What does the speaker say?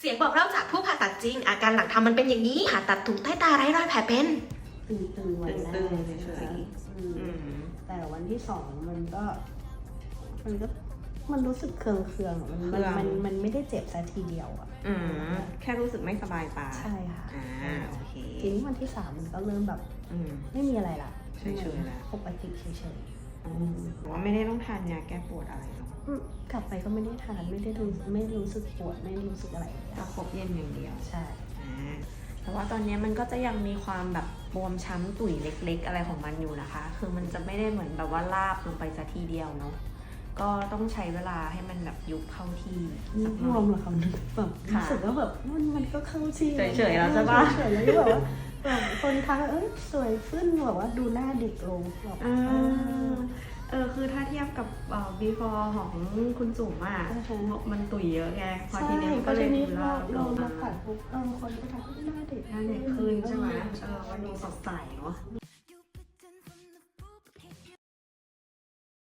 เสียงบอกเล่าจากผู้ผ่าตัดจริง อาการหลังทำมันเป็นอย่างนี้ผ่าตัดถูกใต้ตาไร้รอยแผลเป็นตึงๆวันแรกตึงๆเฉยๆอืมอืมแต่วันที่สองมันก็ มันก็มันรู้สึกเคืองเคืองๆอะมันเคืมันอง มันมันไม่ได้เจ็บซะทีเดียวอะอืมแค่รู้สึกไม่สบายตาใช่ค่ะอ่าโอเคทีนี้วันที่สามมันก็เริ่มแบบอืม ไม่มีอะไรละเฉยๆแล้ว ปกติเฉยอืมแต่ว่าไม่ได้ต้องทานยาแก้ปวดอะไรเนาะๆอืม กลับไปก็ไม่ได้ทานไม่ได้รู้ไม่รู้สึกปวดไม่รู้สึกอะไรเลยจะอะครบเย็นอย่างเดียวใช่อ่าแต่ว่าตอนนี้มันก็จะยังมีความแบบบวมช้ำตุ๋ยเล็ก ๆ อะไรของมันอยู่นะคะ คือมันจะไม่ได้เหมือนแบบว่าลาบลงไปจะทีเดียวเนาะก็ต้องใช้เวลาให้มันแบบยุบเข้าที่สักหรน่วอมยเหรอคะมันแบบค่ะรู้สึกว่าแบบมันมันก็เข้าที่เฉยๆแล้วใช่ปะเฉยๆแล้วก็แบบว่าแบบคนทักว่าเอ้ยสวยขึ้นแบบว่าดูหน้าเด็กลงแบบอ่า เออคือถ้าเทียบกับเอ่อ before ของคุณจุ๋มอะมันตุ๋ยเยอะไงพอใช่ทีเนี้ยมันก็ก็เลทียนี้ดูเราลาบลเรางมามาปัดปุ๊บเออคนก็ทักว่าหน้าเด็กหน้าเด็กขึ้นใช่ไหมเออวันดูสดใสเนาะอื